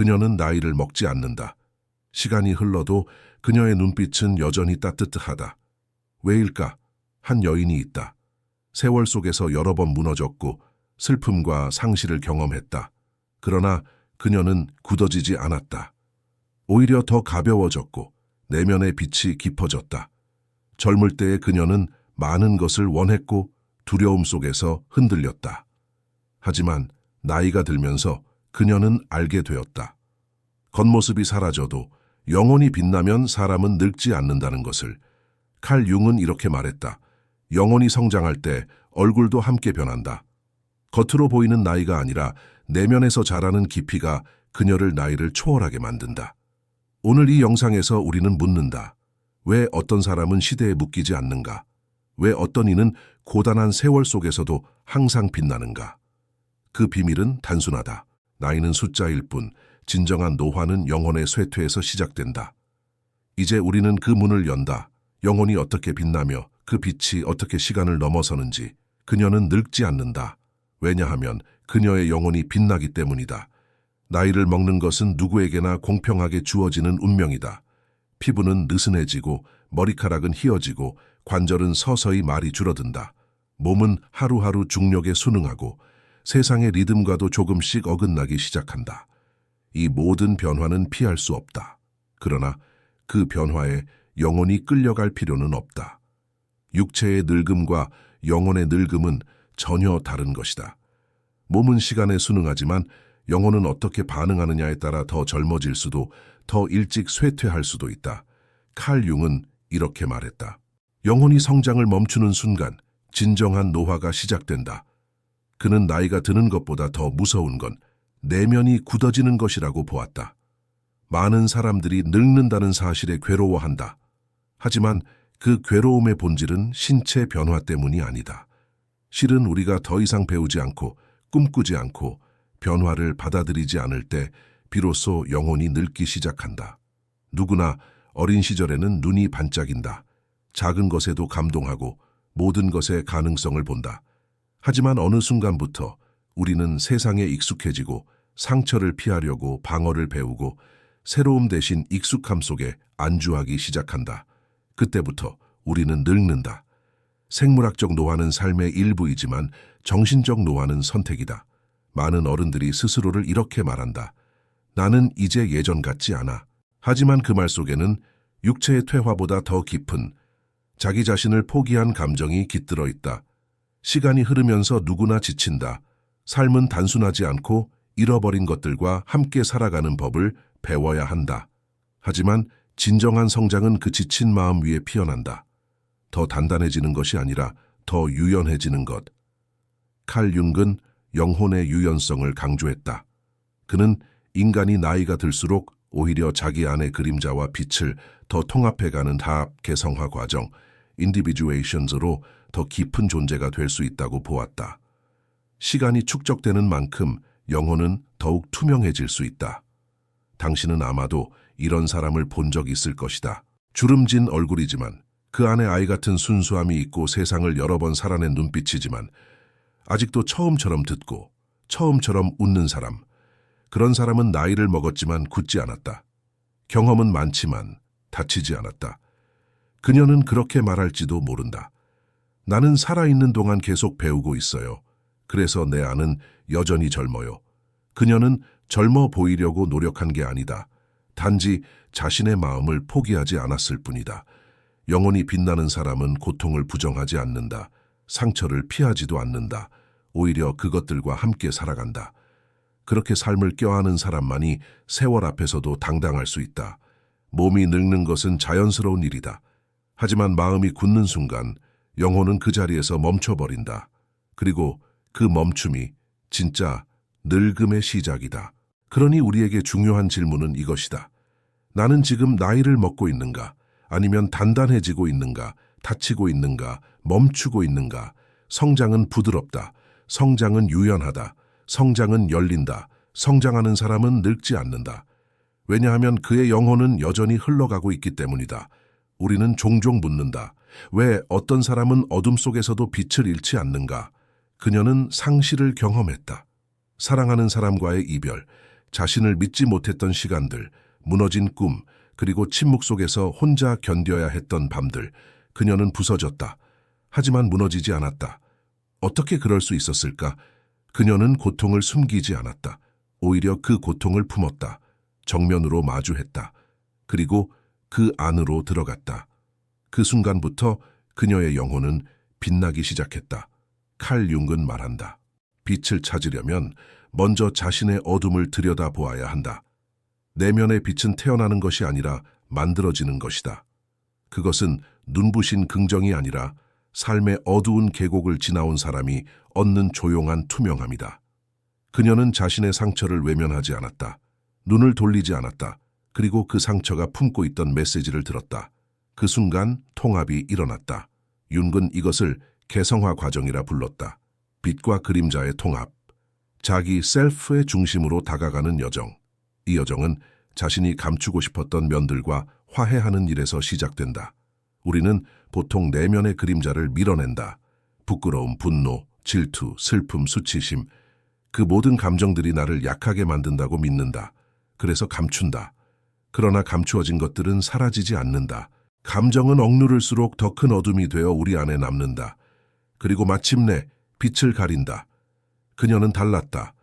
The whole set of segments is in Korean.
그녀는 나이를 먹지 않는다. 시간이 흘러도 그녀의 눈빛은 여전히 따뜻하다. 왜일까? 한 여인이 있다. 세월 속에서 여러 번 무너졌고 슬픔과 상실을 경험했다. 그러나 그녀는 굳어지지 않았다. 오히려 더 가벼워졌고 내면의 빛이 깊어졌다. 젊을 때의 그녀는 많은 것을 원했고 두려움 속에서 흔들렸다. 하지만 나이가 들면서 그녀는 알게 되었다. 겉모습이 사라져도 영혼이 빛나면 사람은 늙지 않는다는 것을 칼 융은 이렇게 말했다. 영혼이 성장할 때 얼굴도 함께 변한다. 겉으로 보이는 나이가 아니라 내면에서 자라는 깊이가 그녀를 나이를 초월하게 만든다. 오늘 이 영상에서 우리는 묻는다. 왜 어떤 사람은 시대에 묶이지 않는가? 왜 어떤 이는 고단한 세월 속에서도 항상 빛나는가? 그 비밀은 단순하다. 나이는 숫자일 뿐, 진정한 노화는 영혼의 쇠퇴에서 시작된다. 이제 우리는 그 문을 연다. 영혼이 어떻게 빛나며 그 빛이 어떻게 시간을 넘어서는지 그녀는 늙지 않는다. 왜냐하면 그녀의 영혼이 빛나기 때문이다. 나이를 먹는 것은 누구에게나 공평하게 주어지는 운명이다. 피부는 느슨해지고 머리카락은 휘어지고 관절은 서서히 말이 줄어든다. 몸은 하루하루 중력에 순응하고 세상의 리듬과도 조금씩 어긋나기 시작한다. 이 모든 변화는 피할 수 없다. 그러나 그 변화에 영혼이 끌려갈 필요는 없다. 육체의 늙음과 영혼의 늙음은 전혀 다른 것이다. 몸은 시간에 순응하지만 영혼은 어떻게 반응하느냐에 따라 더 젊어질 수도 더 일찍 쇠퇴할 수도 있다. 칼 융은 이렇게 말했다. 영혼이 성장을 멈추는 순간 진정한 노화가 시작된다. 그는 나이가 드는 것보다 더 무서운 건 내면이 굳어지는 것이라고 보았다. 많은 사람들이 늙는다는 사실에 괴로워한다. 하지만 그 괴로움의 본질은 신체 변화 때문이 아니다. 실은 우리가 더 이상 배우지 않고 꿈꾸지 않고 변화를 받아들이지 않을 때 비로소 영혼이 늙기 시작한다. 누구나 어린 시절에는 눈이 반짝인다. 작은 것에도 감동하고 모든 것의 가능성을 본다. 하지만 어느 순간부터 우리는 세상에 익숙해지고 상처를 피하려고 방어를 배우고 새로움 대신 익숙함 속에 안주하기 시작한다. 그때부터 우리는 늙는다. 생물학적 노화는 삶의 일부이지만 정신적 노화는 선택이다. 많은 어른들이 스스로를 이렇게 말한다. 나는 이제 예전 같지 않아. 하지만 그 말 속에는 육체의 퇴화보다 더 깊은 자기 자신을 포기한 감정이 깃들어 있다. 시간이 흐르면서 누구나 지친다. 삶은 단순하지 않고 잃어버린 것들과 함께 살아가는 법을 배워야 한다. 하지만 진정한 성장은 그 지친 마음 위에 피어난다. 더 단단해지는 것이 아니라 더 유연해지는 것. 칼 융은 영혼의 유연성을 강조했다. 그는 인간이 나이가 들수록 오히려 자기 안의 그림자와 빛을 더 통합해가는 다합 개성화 과정, 인디비주에이션즈로 더 깊은 존재가 될 수 있다고 보았다. 시간이 축적되는 만큼 영혼은 더욱 투명해질 수 있다. 당신은 아마도 이런 사람을 본 적 있을 것이다. 주름진 얼굴이지만 그 안에 아이 같은 순수함이 있고 세상을 여러 번 살아낸 눈빛이지만 아직도 처음처럼 듣고 처음처럼 웃는 사람. 그런 사람은 나이를 먹었지만 굳지 않았다. 경험은 많지만 다치지 않았다. 그녀는 그렇게 말할지도 모른다. 나는 살아있는 동안 계속 배우고 있어요. 그래서 내 안은 여전히 젊어요. 그녀는 젊어 보이려고 노력한 게 아니다. 단지 자신의 마음을 포기하지 않았을 뿐이다. 영원히 빛나는 사람은 고통을 부정하지 않는다. 상처를 피하지도 않는다. 오히려 그것들과 함께 살아간다. 그렇게 삶을 껴안은 사람만이 세월 앞에서도 당당할 수 있다. 몸이 늙는 것은 자연스러운 일이다. 하지만 마음이 굳는 순간 영혼은 그 자리에서 멈춰버린다. 그리고 그 멈춤이 진짜 늙음의 시작이다. 그러니 우리에게 중요한 질문은 이것이다. 나는 지금 나이를 먹고 있는가? 아니면 단단해지고 있는가? 다치고 있는가? 멈추고 있는가? 성장은 부드럽다. 성장은 유연하다. 성장은 열린다. 성장하는 사람은 늙지 않는다. 왜냐하면 그의 영혼은 여전히 흘러가고 있기 때문이다. 우리는 종종 묻는다. 왜 어떤 사람은 어둠 속에서도 빛을 잃지 않는가? 그녀는 상실을 경험했다. 사랑하는 사람과의 이별, 자신을 믿지 못했던 시간들, 무너진 꿈, 그리고 침묵 속에서 혼자 견뎌야 했던 밤들, 그녀는 부서졌다. 하지만 무너지지 않았다. 어떻게 그럴 수 있었을까? 그녀는 고통을 숨기지 않았다. 오히려 그 고통을 품었다. 정면으로 마주했다. 그리고 그 안으로 들어갔다. 그 순간부터 그녀의 영혼은 빛나기 시작했다. 칼 융은 말한다. 빛을 찾으려면 먼저 자신의 어둠을 들여다보아야 한다. 내면의 빛은 태어나는 것이 아니라 만들어지는 것이다. 그것은 눈부신 긍정이 아니라 삶의 어두운 계곡을 지나온 사람이 얻는 조용한 투명함이다. 그녀는 자신의 상처를 외면하지 않았다. 눈을 돌리지 않았다. 그리고 그 상처가 품고 있던 메시지를 들었다. 그 순간 통합이 일어났다. 윤근 이것을 개성화 과정이라 불렀다. 빛과 그림자의 통합. 자기 셀프의 중심으로 다가가는 여정. 이 여정은 자신이 감추고 싶었던 면들과 화해하는 일에서 시작된다. 우리는 보통 내면의 그림자를 밀어낸다. 부끄러움, 분노, 질투, 슬픔, 수치심. 그 모든 감정들이 나를 약하게 만든다고 믿는다. 그래서 감춘다. 그러나 감추어진 것들은 사라지지 않는다. 감정은 억누를수록 더 큰 어둠이 되어 우리 안에 남는다. 그리고 마침내 빛을 가린다. 그녀는 달랐다.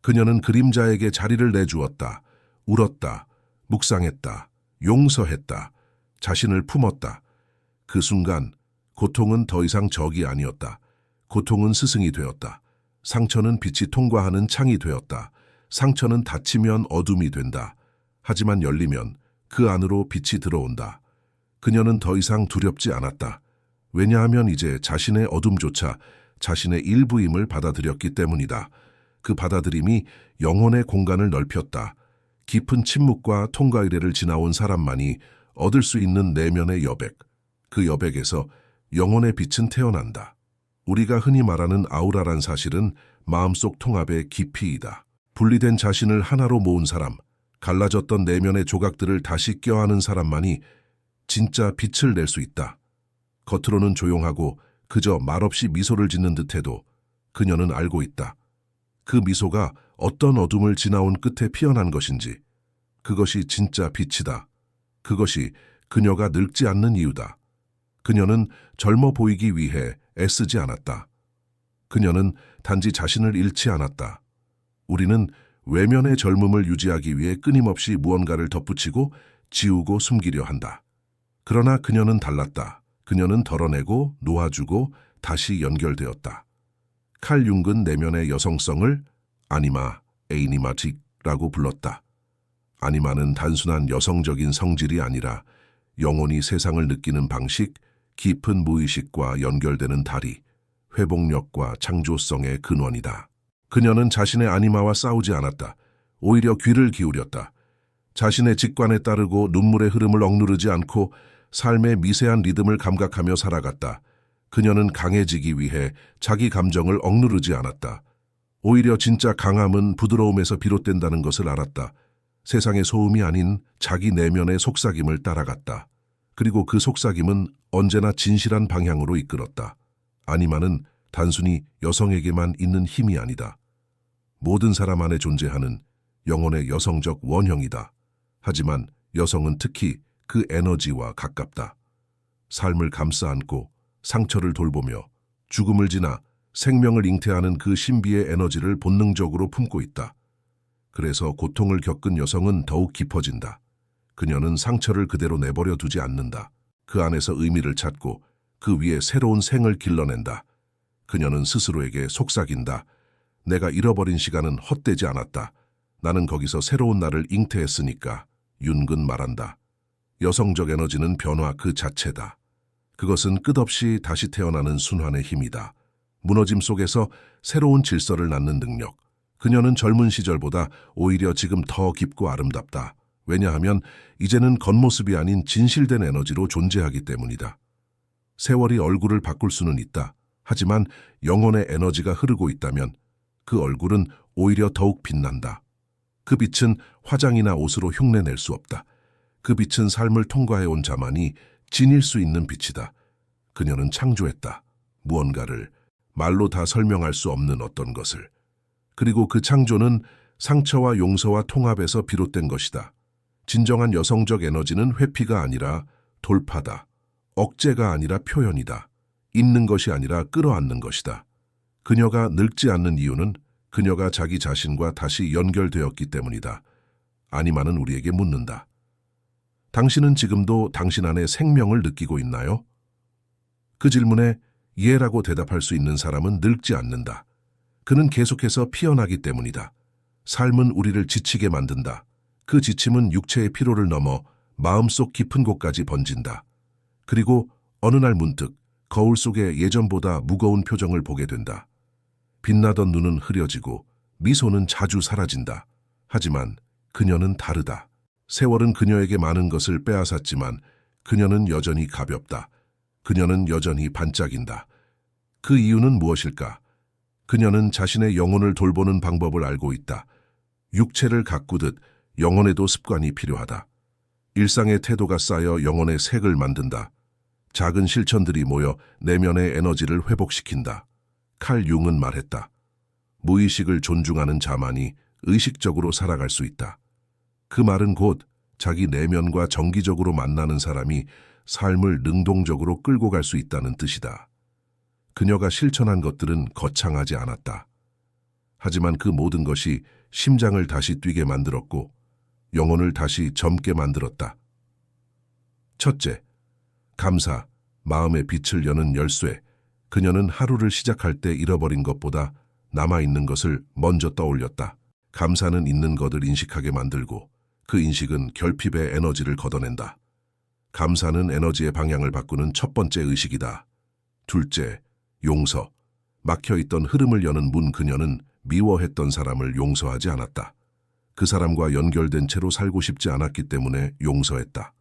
그녀는 그림자에게 자리를 내주었다. 울었다. 묵상했다. 용서했다. 자신을 품었다. 그 순간 고통은 더 이상 적이 아니었다. 고통은 스승이 되었다. 상처는 빛이 통과하는 창이 되었다. 상처는 닫히면 어둠이 된다. 하지만 열리면 그 안으로 빛이 들어온다. 그녀는 더 이상 두렵지 않았다. 왜냐하면 이제 자신의 어둠조차 자신의 일부임을 받아들였기 때문이다. 그 받아들임이 영혼의 공간을 넓혔다. 깊은 침묵과 통과 의례를 지나온 사람만이 얻을 수 있는 내면의 여백. 그 여백에서 영혼의 빛은 태어난다. 우리가 흔히 말하는 아우라란 사실은 마음속 통합의 깊이이다. 분리된 자신을 하나로 모은 사람, 갈라졌던 내면의 조각들을 다시 껴안은 사람만이 진짜 빛을 낼 수 있다. 겉으로는 조용하고 그저 말없이 미소를 짓는 듯해도 그녀는 알고 있다. 그 미소가 어떤 어둠을 지나온 끝에 피어난 것인지, 그것이 진짜 빛이다. 그것이 그녀가 늙지 않는 이유다. 그녀는 젊어 보이기 위해 애쓰지 않았다. 그녀는 단지 자신을 잃지 않았다. 우리는 외면의 젊음을 유지하기 위해 끊임없이 무언가를 덧붙이고 지우고 숨기려 한다. 그러나 그녀는 달랐다. 그녀는 덜어내고 놓아주고 다시 연결되었다. 칼 융근 내면의 여성성을 아니마, 에이니마틱라고 불렀다. 아니마는 단순한 여성적인 성질이 아니라 영혼이 세상을 느끼는 방식, 깊은 무의식과 연결되는 다리, 회복력과 창조성의 근원이다. 그녀는 자신의 아니마와 싸우지 않았다. 오히려 귀를 기울였다. 자신의 직관에 따르고 눈물의 흐름을 억누르지 않고 삶의 미세한 리듬을 감각하며 살아갔다. 그녀는 강해지기 위해 자기 감정을 억누르지 않았다. 오히려 진짜 강함은 부드러움에서 비롯된다는 것을 알았다. 세상의 소음이 아닌 자기 내면의 속삭임을 따라갔다. 그리고 그 속삭임은 언제나 진실한 방향으로 이끌었다. 아니마는 단순히 여성에게만 있는 힘이 아니다. 모든 사람 안에 존재하는 영혼의 여성적 원형이다. 하지만 여성은 특히 그 에너지와 가깝다. 삶을 감싸 안고 상처를 돌보며 죽음을 지나 생명을 잉태하는 그 신비의 에너지를 본능적으로 품고 있다. 그래서 고통을 겪은 여성은 더욱 깊어진다. 그녀는 상처를 그대로 내버려 두지 않는다. 그 안에서 의미를 찾고 그 위에 새로운 생을 길러낸다. 그녀는 스스로에게 속삭인다. 내가 잃어버린 시간은 헛되지 않았다. 나는 거기서 새로운 나를 잉태했으니까. 윤근 말한다. 여성적 에너지는 변화 그 자체다. 그것은 끝없이 다시 태어나는 순환의 힘이다. 무너짐 속에서 새로운 질서를 낳는 능력. 그녀는 젊은 시절보다 오히려 지금 더 깊고 아름답다. 왜냐하면 이제는 겉모습이 아닌 진실된 에너지로 존재하기 때문이다. 세월이 얼굴을 바꿀 수는 있다. 하지만 영혼의 에너지가 흐르고 있다면 그 얼굴은 오히려 더욱 빛난다. 그 빛은 화장이나 옷으로 흉내낼 수 없다. 그 빛은 삶을 통과해 온 자만이 지닐 수 있는 빛이다. 그녀는 창조했다. 무언가를 말로 다 설명할 수 없는 어떤 것을. 그리고 그 창조는 상처와 용서와 통합에서 비롯된 것이다. 진정한 여성적 에너지는 회피가 아니라 돌파다. 억제가 아니라 표현이다. 있는 것이 아니라 끌어안는 것이다. 그녀가 늙지 않는 이유는 그녀가 자기 자신과 다시 연결되었기 때문이다. 아니마는 우리에게 묻는다. 당신은 지금도 당신 안에 생명을 느끼고 있나요? 그 질문에 예라고 대답할 수 있는 사람은 늙지 않는다. 그는 계속해서 피어나기 때문이다. 삶은 우리를 지치게 만든다. 그 지침은 육체의 피로를 넘어 마음속 깊은 곳까지 번진다. 그리고 어느 날 문득 거울 속에 예전보다 무거운 표정을 보게 된다. 빛나던 눈은 흐려지고 미소는 자주 사라진다. 하지만 그녀는 다르다. 세월은 그녀에게 많은 것을 빼앗았지만 그녀는 여전히 가볍다. 그녀는 여전히 반짝인다. 그 이유는 무엇일까? 그녀는 자신의 영혼을 돌보는 방법을 알고 있다. 육체를 가꾸듯 영혼에도 습관이 필요하다. 일상의 태도가 쌓여 영혼의 색을 만든다. 작은 실천들이 모여 내면의 에너지를 회복시킨다. 칼 융은 말했다. 무의식을 존중하는 자만이 의식적으로 살아갈 수 있다. 그 말은 곧 자기 내면과 정기적으로 만나는 사람이 삶을 능동적으로 끌고 갈 수 있다는 뜻이다. 그녀가 실천한 것들은 거창하지 않았다. 하지만 그 모든 것이 심장을 다시 뛰게 만들었고 영혼을 다시 젊게 만들었다. 첫째, 감사, 마음의 빛을 여는 열쇠. 그녀는 하루를 시작할 때 잃어버린 것보다 남아있는 것을 먼저 떠올렸다. 감사는 있는 것을 인식하게 만들고 그 인식은 결핍의 에너지를 걷어낸다. 감사는 에너지의 방향을 바꾸는 첫 번째 의식이다. 둘째, 용서. 막혀있던 흐름을 여는 문 그녀는 미워했던 사람을 용서하지 않았다. 그 사람과 연결된 채로 살고 싶지 않았기 때문에 용서했다.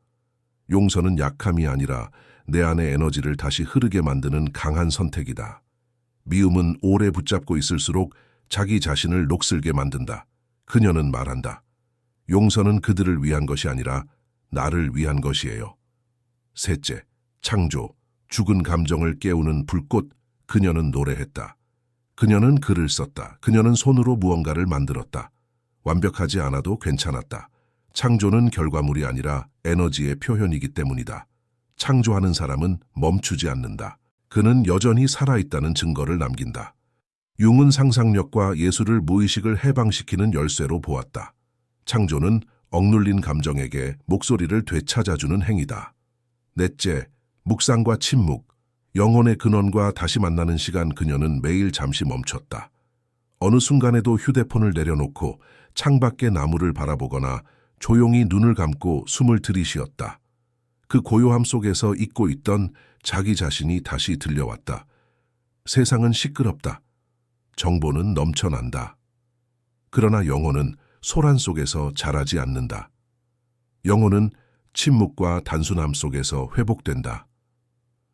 용서는 약함이 아니라 내 안의 에너지를 다시 흐르게 만드는 강한 선택이다. 미움은 오래 붙잡고 있을수록 자기 자신을 녹슬게 만든다. 그녀는 말한다. 용서는 그들을 위한 것이 아니라 나를 위한 것이에요. 셋째, 창조, 죽은 감정을 깨우는 불꽃, 그녀는 노래했다. 그녀는 글을 썼다. 그녀는 손으로 무언가를 만들었다. 완벽하지 않아도 괜찮았다. 창조는 결과물이 아니라 에너지의 표현이기 때문이다. 창조하는 사람은 멈추지 않는다. 그는 여전히 살아있다는 증거를 남긴다. 융은 상상력과 예술을 무의식을 해방시키는 열쇠로 보았다. 창조는 억눌린 감정에게 목소리를 되찾아주는 행위다. 넷째, 묵상과 침묵, 영혼의 근원과 다시 만나는 시간 그녀는 매일 잠시 멈췄다. 어느 순간에도 휴대폰을 내려놓고 창밖의 나무를 바라보거나 조용히 눈을 감고 숨을 들이쉬었다. 그 고요함 속에서 잊고 있던 자기 자신이 다시 들려왔다. 세상은 시끄럽다. 정보는 넘쳐난다. 그러나 영혼은 소란 속에서 자라지 않는다. 영혼은 침묵과 단순함 속에서 회복된다.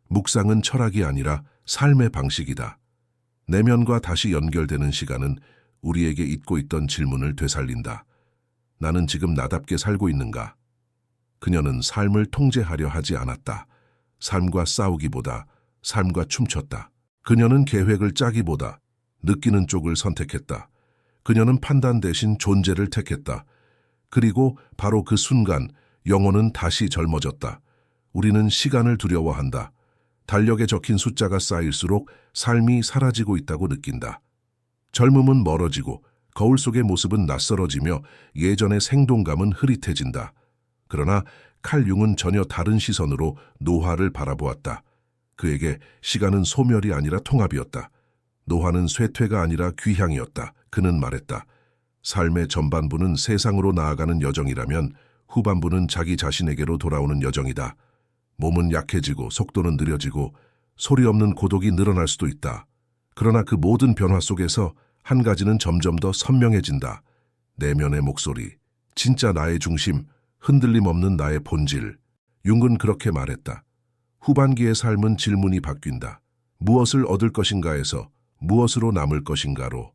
묵상은 철학이 아니라 삶의 방식이다. 내면과 다시 연결되는 시간은 우리에게 잊고 있던 질문을 되살린다. 나는 지금 나답게 살고 있는가? 그녀는 삶을 통제하려 하지 않았다. 삶과 싸우기보다 삶과 춤췄다. 그녀는 계획을 짜기보다 느끼는 쪽을 선택했다. 그녀는 판단 대신 존재를 택했다. 그리고 바로 그 순간 영혼은 다시 젊어졌다. 우리는 시간을 두려워한다. 달력에 적힌 숫자가 쌓일수록 삶이 사라지고 있다고 느낀다. 젊음은 멀어지고 거울 속의 모습은 낯설어지며 예전의 생동감은 흐릿해진다. 그러나 칼융은 전혀 다른 시선으로 노화를 바라보았다. 그에게 시간은 소멸이 아니라 통합이었다. 노화는 쇠퇴가 아니라 귀향이었다. 그는 말했다. 삶의 전반부는 세상으로 나아가는 여정이라면 후반부는 자기 자신에게로 돌아오는 여정이다. 몸은 약해지고 속도는 느려지고 소리 없는 고독이 늘어날 수도 있다. 그러나 그 모든 변화 속에서 한 가지는 점점 더 선명해진다. 내면의 목소리, 진짜 나의 중심, 흔들림 없는 나의 본질. 융은 그렇게 말했다. 후반기의 삶은 질문이 바뀐다. 무엇을 얻을 것인가에서 무엇으로 남을 것인가로.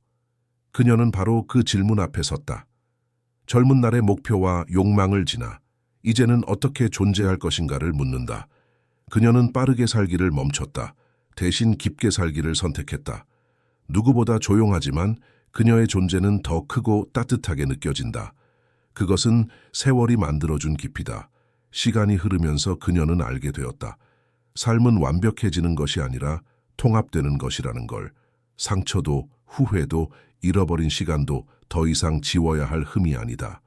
그녀는 바로 그 질문 앞에 섰다. 젊은 날의 목표와 욕망을 지나 이제는 어떻게 존재할 것인가를 묻는다. 그녀는 빠르게 살기를 멈췄다. 대신 깊게 살기를 선택했다. 누구보다 조용하지만 그녀의 존재는 더 크고 따뜻하게 느껴진다. 그것은 세월이 만들어준 깊이다. 시간이 흐르면서 그녀는 알게 되었다. 삶은 완벽해지는 것이 아니라 통합되는 것이라는 걸. 상처도 후회도 잃어버린 시간도 더 이상 지워야 할 흠이 아니다.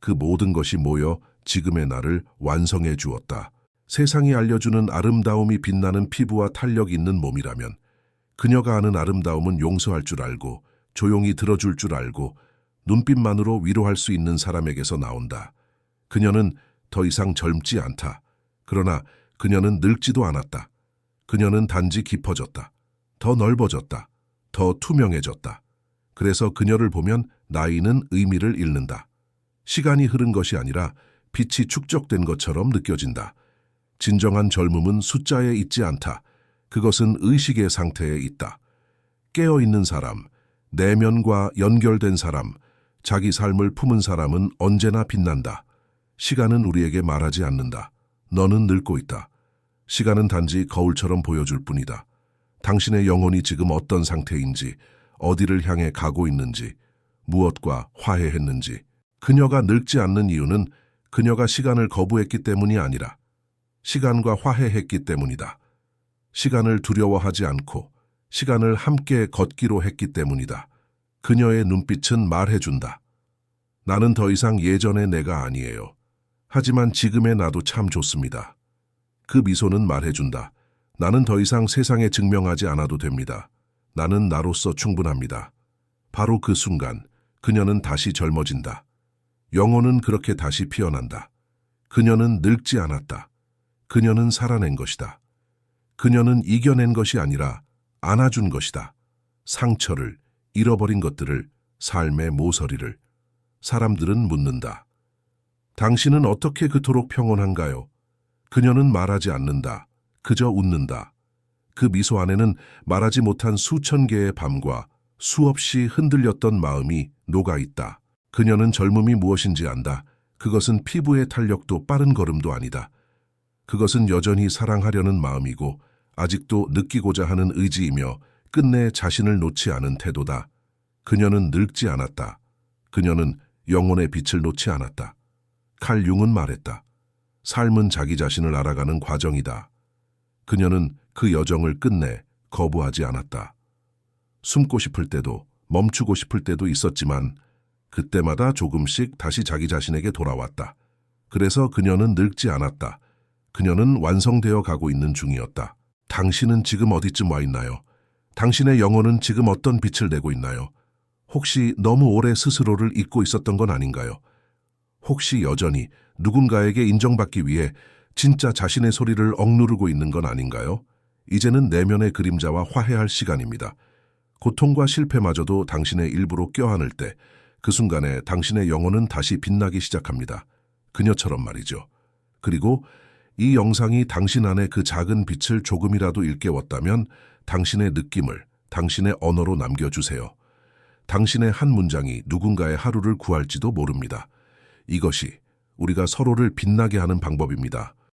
그 모든 것이 모여 지금의 나를 완성해 주었다. 세상이 알려주는 아름다움이 빛나는 피부와 탄력 있는 몸이라면 그녀가 아는 아름다움은 용서할 줄 알고 조용히 들어줄 줄 알고 눈빛만으로 위로할 수 있는 사람에게서 나온다. 그녀는 더 이상 젊지 않다. 그러나 그녀는 늙지도 않았다. 그녀는 단지 깊어졌다. 더 넓어졌다. 더 투명해졌다. 그래서 그녀를 보면 나이는 의미를 잃는다. 시간이 흐른 것이 아니라 빛이 축적된 것처럼 느껴진다. 진정한 젊음은 숫자에 있지 않다. 그것은 의식의 상태에 있다. 깨어있는 사람, 내면과 연결된 사람, 자기 삶을 품은 사람은 언제나 빛난다. 시간은 우리에게 말하지 않는다. 너는 늙고 있다. 시간은 단지 거울처럼 보여줄 뿐이다. 당신의 영혼이 지금 어떤 상태인지, 어디를 향해 가고 있는지, 무엇과 화해했는지, 그녀가 늙지 않는 이유는 그녀가 시간을 거부했기 때문이 아니라 시간과 화해했기 때문이다. 시간을 두려워하지 않고 시간을 함께 걷기로 했기 때문이다. 그녀의 눈빛은 말해준다. 나는 더 이상 예전의 내가 아니에요. 하지만 지금의 나도 참 좋습니다. 그 미소는 말해준다. 나는 더 이상 세상에 증명하지 않아도 됩니다. 나는 나로서 충분합니다. 바로 그 순간 그녀는 다시 젊어진다. 영혼은 그렇게 다시 피어난다. 그녀는 늙지 않았다. 그녀는 살아낸 것이다. 그녀는 이겨낸 것이 아니라 안아준 것이다. 상처를, 잃어버린 것들을, 삶의 모서리를. 사람들은 묻는다. 당신은 어떻게 그토록 평온한가요? 그녀는 말하지 않는다. 그저 웃는다. 그 미소 안에는 말하지 못한 수천 개의 밤과 수없이 흔들렸던 마음이 녹아 있다. 그녀는 젊음이 무엇인지 안다. 그것은 피부의 탄력도 빠른 걸음도 아니다. 그것은 여전히 사랑하려는 마음이고 아직도 느끼고자 하는 의지이며 끝내 자신을 놓지 않은 태도다. 그녀는 늙지 않았다. 그녀는 영혼의 빛을 놓지 않았다. 칼 융은 말했다. 삶은 자기 자신을 알아가는 과정이다. 그녀는 그 여정을 끝내 거부하지 않았다. 숨고 싶을 때도 멈추고 싶을 때도 있었지만 그때마다 조금씩 다시 자기 자신에게 돌아왔다. 그래서 그녀는 늙지 않았다. 그녀는 완성되어 가고 있는 중이었다. 당신은 지금 어디쯤 와 있나요? 당신의 영혼은 지금 어떤 빛을 내고 있나요? 혹시 너무 오래 스스로를 잊고 있었던 건 아닌가요? 혹시 여전히 누군가에게 인정받기 위해 진짜 자신의 소리를 억누르고 있는 건 아닌가요? 이제는 내면의 그림자와 화해할 시간입니다. 고통과 실패마저도 당신의 일부로 껴안을 때 그 순간에 당신의 영혼은 다시 빛나기 시작합니다. 그녀처럼 말이죠. 그리고 이 영상이 당신 안에 그 작은 빛을 조금이라도 일깨웠다면 당신의 느낌을 당신의 언어로 남겨주세요. 당신의 한 문장이 누군가의 하루를 구할지도 모릅니다. 이것이 우리가 서로를 빛나게 하는 방법입니다.